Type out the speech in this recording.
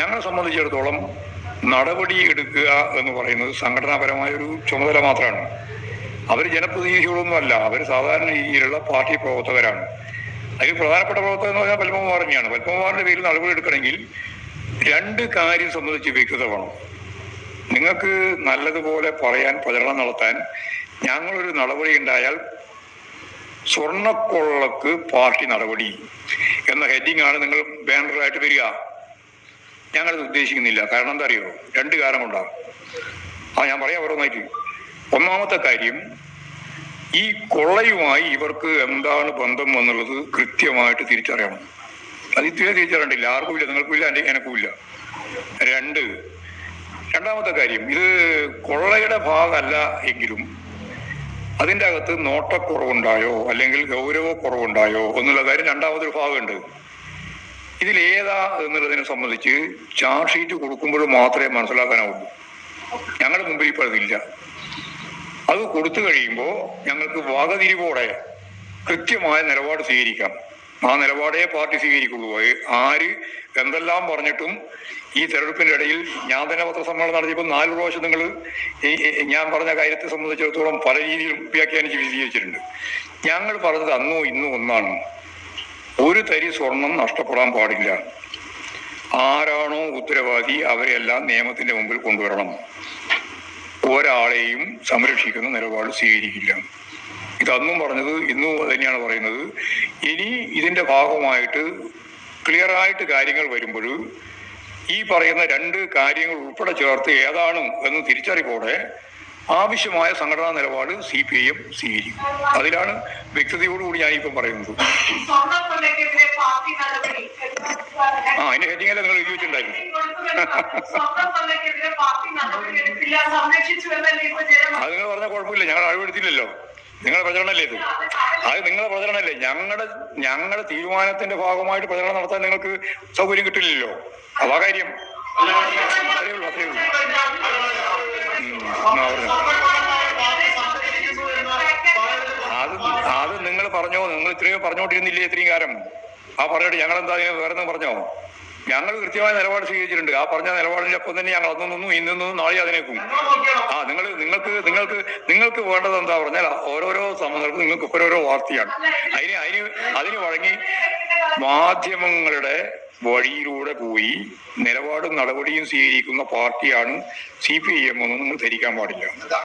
ഞങ്ങളെ സംബന്ധിച്ചിടത്തോളം നടപടി എടുക്കുക എന്ന് പറയുന്നത് സംഘടനാപരമായ ഒരു ചുമതല മാത്രമാണ്. അവർ ജനപ്രതിനിധികളൊന്നുമല്ല. അവർ സാധാരണ രീതിയിലുള്ള പാർട്ടി പ്രവർത്തകരാണ്. അതിൽ പ്രധാനപ്പെട്ട പ്രവർത്തകർ എന്ന് പറഞ്ഞാൽ പത്മകുമാർ തന്നെയാണ് പത്മകുമാറിന്റെ പേരിൽ നടപടി എടുക്കണമെങ്കിൽ രണ്ട് കാര്യം സംബന്ധിച്ച് വ്യക്തത വേണം. നിങ്ങൾക്ക് നല്ലതുപോലെ പറയാൻ പ്രചരണം നടത്താൻ ഞങ്ങളൊരു നടപടി ഉണ്ടായാൽ സ്വർണക്കൊള്ളക്ക് പാർട്ടി നടപടി എന്ന ഹെഡിങ് ആണ് നിങ്ങൾ ബാനറായിട്ട് വരിക. ഞങ്ങളത് ഉദ്ദേശിക്കുന്നില്ല. കാരണം എന്താ അറിയോ രണ്ട് കാരണം കൊണ്ടാണ്. ആ ഞാൻ പറയാം ഓരോന്നായിട്ട്. ഒന്നാമത്തെ കാര്യം ഈ കൊള്ളയുമായി ഇവർക്ക് എന്താണ് ബന്ധം എന്നുള്ളത് കൃത്യമായിട്ട് തിരിച്ചറിയണം. അത് ഇത്രയും തിരിച്ചറിയണ്ടില്ല ആർക്കും ഇല്ല നിങ്ങൾക്കും ഇല്ല എന്റെ എനക്കും ഇല്ല. രണ്ട് രണ്ടാമത്തെ കാര്യം ഇത് കൊള്ളയുടെ ഭാഗമല്ല എങ്കിലും അതിന്റെ അകത്ത് നോട്ടക്കുറവുണ്ടായോ? അല്ലെങ്കിൽ ഗൗരവക്കുറവുണ്ടായോ? എന്നുള്ള കാര്യം രണ്ടാമതൊരു ഭാഗമുണ്ട്. ഇതിൽ ഏതാ എന്നുള്ളതിനെ സംബന്ധിച്ച് ചാർജ് ഷീറ്റ് കൊടുക്കുമ്പോൾ മാത്രമേ മനസ്സിലാക്കാനാവുള്ളൂ. ഞങ്ങളുടെ മുമ്പിൽ ഇപ്പോൾ അതില്ല. അത് കൊടുത്തു കഴിയുമ്പോൾ ഞങ്ങൾക്ക് വകതിരിവോടെ കൃത്യമായ നിലപാട് സ്വീകരിക്കാം. ആ നിലപാടേ പാർട്ടി സ്വീകരിക്കുള്ളൂ. ആര് എന്തെല്ലാം പറഞ്ഞിട്ടും ഈ തെരഞ്ഞെടുപ്പിന്റെ ഇടയിൽ ഞാൻ തന്നെ പത്രസമ്മേളനം നടത്തിയപ്പോൾ നാല് പ്രാവശ്യം നിങ്ങൾ ഞാൻ പറഞ്ഞ കാര്യത്തെ സംബന്ധിച്ചിടത്തോളം പല രീതിയിലും വ്യാഖ്യാനിച്ച് വിശദീകരിച്ചിട്ടുണ്ട്. ഞങ്ങൾ പറഞ്ഞത് അന്നോ ഇന്നോ ഒന്നാണ്. ഒരു തരി സ്വർണം നഷ്ടപ്പെടാൻ പാടില്ല. ആരാണോ ഉത്തരവാദി അവരെല്ലാം നിയമത്തിന്റെ മുമ്പിൽ കൊണ്ടുവരണം. ഒരാളെയും സംരക്ഷിക്കുന്ന നിലപാട് സ്വീകരിക്കില്ല. ഇതന്നും പറഞ്ഞത് ഇന്നും തന്നെയാണ് പറയുന്നത്. ഇനി ഇതിന്റെ ഭാഗമായിട്ട് ക്ലിയർ ആയിട്ട് കാര്യങ്ങൾ വരുമ്പോൾ ഈ പറയുന്ന രണ്ട് കാര്യങ്ങൾ ഉൾപ്പെടെ ചേർത്ത് ഏതാണ് എന്ന് തിരിച്ചറിവോടെ ആവശ്യമായ സംഘടനാ നിലപാട് സി പി ഐ എം സ്വീകരിക്കും. അതിലാണ് വ്യക്തതയോടുകൂടി ഞാനിപ്പം പറയുന്നത്. സ്വർണക്കൊലയ്ക്കെതിരെ പാർട്ടി നടപടി. ആ അതിന്റെ ഹെഡിങ് അല്ലേ നിങ്ങൾ ഉപയോഗിച്ചിട്ടുണ്ടായിരുന്നു ഇപ്പൊ അത് നിങ്ങൾ പറഞ്ഞ കുഴപ്പമില്ല ഞങ്ങൾ അഴിവെടുത്തില്ലല്ലോ നിങ്ങളുടെ പ്രചരണമല്ലേ ഇത്? അത് നിങ്ങളുടെ പ്രചരണമല്ലേ? ഞങ്ങളുടെ ഞങ്ങളുടെ തീരുമാനത്തിന്റെ ഭാഗമായിട്ട് പ്രചരണം നടത്താൻ നിങ്ങൾക്ക് സൗകര്യം കിട്ടില്ലല്ലോ. അതാ കാര്യം. ഉള്ളൂ അത്രയേ ഉള്ളൂ. പറഞ്ഞോ? നിങ്ങൾ ഇത്രയോ പറഞ്ഞോണ്ടിരുന്നില്ലേ ഇത്രയും കാലം? ആ പറഞ്ഞിട്ട് ഞങ്ങൾ എന്താ വേറെ പറഞ്ഞോ? ഞങ്ങൾ കൃത്യമായ നിലപാട് സ്വീകരിച്ചിട്ടുണ്ട്. ആ പറഞ്ഞ നിലപാടിന്റെ ഒപ്പം തന്നെ ഞങ്ങൾ അന്നും നിന്നും ഇന്നും നിന്നും നാളെ അതിനേക്കും. ആ നിങ്ങൾ നിങ്ങൾക്ക് നിങ്ങൾക്ക് നിങ്ങൾക്ക് വേണ്ടത് എന്താ പറഞ്ഞാൽ ഓരോരോ സമയത്തും നിങ്ങൾക്ക് ഓരോരോ വാർത്തയാണ്. അതിന് അതിന് അതിന് വഴങ്ങി മാധ്യമങ്ങളുടെ വഴിയിലൂടെ പോയി നിലപാടും നടപടിയും സ്വീകരിക്കുന്ന പാർട്ടിയാണ് സി പി ഐ എം എന്ന് നിങ്ങൾ ധരിക്കാൻ പാടില്ല.